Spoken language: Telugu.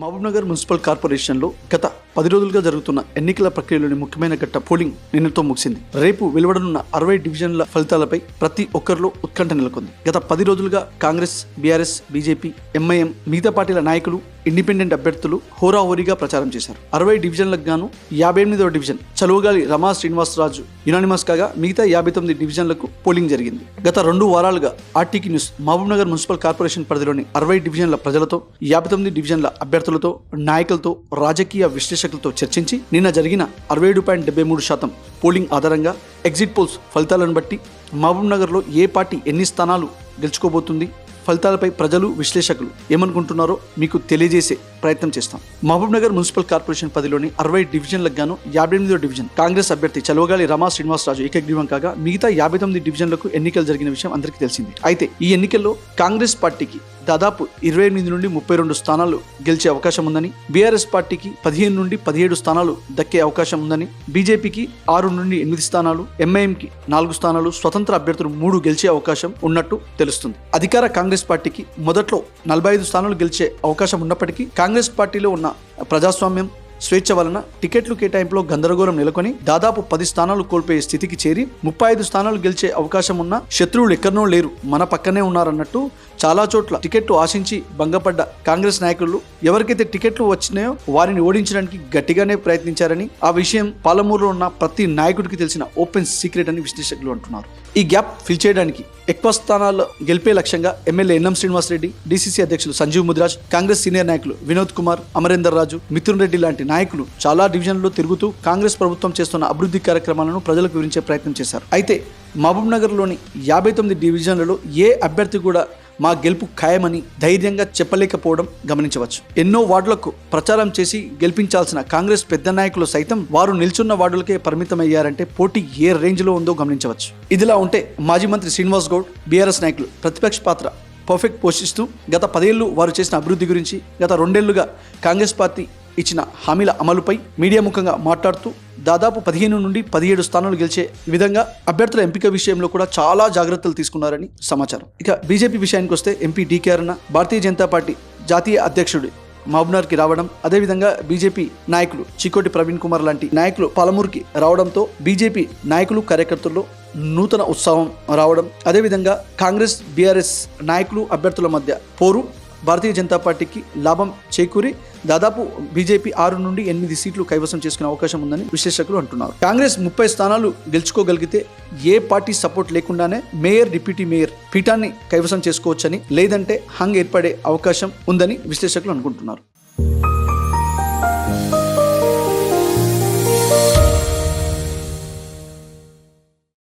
మహబూబ్నగర్ మున్సిపల్ కార్పొరేషన్లో గత పది రోజులుగా జరుగుతున్న ఎన్నికల ప్రక్రియలోని ముఖ్యమైన ఘట్ట పోలింగ్ నిన్నతో ముగిసింది. రేపు వెలువడనున్న అరవై డివిజన్ల ఫలితాలపై ప్రతి ఒక్కరిలో ఉత్కంఠ నెలకొంది. గత పది రోజులుగా కాంగ్రెస్ బీఆర్ఎస్ బీజేపీ ఎంఐఎం మిగతా పార్టీల నాయకులు ఇండిపెండెంట్ అభ్యర్థులు హోరాహోరీగా ప్రచారం చేశారు. అరవై డివిజన్లకు గాను యాభై ఎనిమిదవ డివిజన్ చలువగాలి రమా శ్రీనివాసరాజు యునానిమస్ కాగా మిగతా యాభై తొమ్మిది డివిజన్లకు పోలింగ్ జరిగింది. గత రెండు వారాలుగా ఆర్టీకి న్యూస్ మహబూబ్నగర్ మున్సిపల్ కార్పొరేషన్ పరిధిలోని అరవై డివిజన్ల ప్రజలతో యాభై తొమ్మిది డివిజన్ల అభ్యర్థులతో నాయకులతో రాజకీయ విశ్లేషకులతో చర్చించి నిన్న జరిగిన అరవై ఏడు పాయింట్ డెబ్బై మూడు శాతం పోలింగ్ ఆధారంగా ఎగ్జిట్ పోల్స్ ఫలితాలను బట్టి మహబూబ్నగర్లో ఏ పార్టీ ఎన్ని స్థానాలు గెలుచుకోబోతుంది ఫలితాలపై ప్రజలు విశ్లేషకులు ఏమనుకుంటున్నారో మీకు తెలియజేసే ప్రయత్నం చేస్తాం. మహబూబ్నగర్ మున్సిపల్ కార్పొరేషన్ పదిలోని అరవై డివిజన్లకు గాను యాభై ఎనిమిదో డివిజన్ కాంగ్రెస్ అభ్యర్థి చలవగాలి రమా శ్రీనివాసరాజు ఏకగ్రీవం కాగా మిగతా యాభై తొమ్మిది డివిజన్లకు ఎన్నికలు జరిగిన విషయం అందరికీ తెలిసింది. అయితే ఈ ఎన్నికల్లో కాంగ్రెస్ పార్టీకి దాదాపు ఇరవై ఎనిమిది నుండి ముప్పై రెండు స్థానాలు గెలిచే అవకాశం ఉందని బీఆర్ఎస్ పార్టీకి పదిహేను నుండి పదిహేడు స్థానాలు దక్కే అవకాశం ఉందని బీజేపీకి ఆరు నుండి ఎనిమిది స్థానాలు ఎంఐఎంకి నాలుగు స్థానాలు స్వతంత్ర అభ్యర్థులు మూడు గెలిచే అవకాశం ఉన్నట్టు తెలుస్తుంది. అధికార కాంగ్రెస్ పార్టీకి మొదట్లో నలభై ఐదు స్థానాలు గెలిచే అవకాశం ఉన్నప్పటికీ కాంగ్రెస్ పార్టీలో ఉన్న ప్రజాస్వామ్యం స్వేచ్ఛ వలన టికెట్లు కేటాయింపులో గందరగోళం నెలకొని దాదాపు పది స్థానాలు కోల్పోయే స్థితికి చేరి ముప్పై ఐదు స్థానాలు గెలిచే అవకాశం ఉన్న శత్రువులు ఎక్కడనో లేరు. మన పక్కనే ఉన్నారన్నట్టు చాలా చోట్ల టికెట్లు ఆశించి భంగపడ్డ కాంగ్రెస్ నాయకులు ఎవరికైతే టికెట్లు వచ్చినాయో వారిని ఓడించడానికి గట్టిగానే ప్రయత్నించారని ఆ విషయం పాలమూరులో ఉన్న ప్రతి నాయకుడికి తెలిసిన ఓపెన్ సీక్రెట్ అని విశ్లేషకులు అంటున్నారు. ఈ గ్యాప్ ఫిల్ చేయడానికి ఎక్కువ స్థానాల్లో గెలిపే లక్ష్యంగా MLA NM Srinivas Reddy DCC అధ్యక్షులు సంజీవ్ ముదిరాజ్ కాంగ్రెస్ సీనియర్ నాయకులు వినోద్ కుమార్ అమరేందర్ రాజు మిథున్ రెడ్డి లాంటి నాయకులు చాలా డివిజన్లలో తిరుగుతూ కాంగ్రెస్ ప్రభుత్వం చేస్తున్న అభివృద్ధి కార్యక్రమాలను ప్రజలకు వివరించే ప్రయత్నం చేశారు. అయితే మహబూబ్ నగర్లోని యాభై తొమ్మిది డివిజన్లలో ఏ అభ్యర్థి కూడా మా గెలుపు ఖాయమని ధైర్యంగా చెప్పలేకపోవడం గమనించవచ్చు. ఎన్నో వార్డులకు ప్రచారం చేసి గెలిపించాల్సిన కాంగ్రెస్ పెద్ద నాయకులు సైతం వారు నిల్చున్న వార్డులకే పరిమితమయ్యారంటే పోటీ ఏ రేంజ్లో ఉందో గమనించవచ్చు. ఇదిలా ఉంటే మాజీ మంత్రి శ్రీనివాస్ గౌడ్ బీఆర్ఎస్ నాయకులు ప్రతిపక్ష పాత్ర పర్ఫెక్ట్ పోషిస్తూ గత పదేళ్ళు వారు చేసిన అభివృద్ధి గురించి గత రెండేళ్ళుగా కాంగ్రెస్ పార్టీ ఇచ్చిన హామీల అమలుపై మీడియా ముఖంగా మాట్లాడుతూ దాదాపు పదిహేను నుండి పదిహేడు స్థానాలు గెలిచే విధంగా అభ్యర్థుల ఎంపిక విషయంలో కూడా చాలా జాగ్రత్తలు తీసుకున్నారని సమాచారం. ఇక బీజేపీ విషయానికి వస్తే ఎంపీ డీకే అన్న భారతీయ జనతా పార్టీ జాతీయ అధ్యక్షుడు మహబూబ్నగర్కి రావడం అదేవిధంగా బీజేపీ నాయకులు చికోటి ప్రవీణ్ కుమార్ లాంటి నాయకులు పాలమూరుకి రావడంతో బీజేపీ నాయకులు కార్యకర్తల్లో నూతన ఉత్సాహం రావడం అదేవిధంగా కాంగ్రెస్ బీఆర్ఎస్ నాయకులు అభ్యర్థుల మధ్య పోరు భారతీయ జనతా పార్టీకి లాభం చేకూరి దాదాపు బీజేపీ ఆరు నుండి ఎనిమిది సీట్లు కైవసం చేసుకునే అవకాశం ఉందని విశ్లేషకులు అంటున్నారు. కాంగ్రెస్ ముప్పై స్థానాలు గెలుచుకోగలిగితే ఏ పార్టీ సపోర్ట్ లేకుండానే మేయర్ డిప్యూటీ మేయర్ పీఠాన్ని కైవసం చేసుకోవచ్చని లేదంటే హంగ్ ఏర్పడే అవకాశం ఉందని విశ్లేషకులు అనుకుంటున్నారు.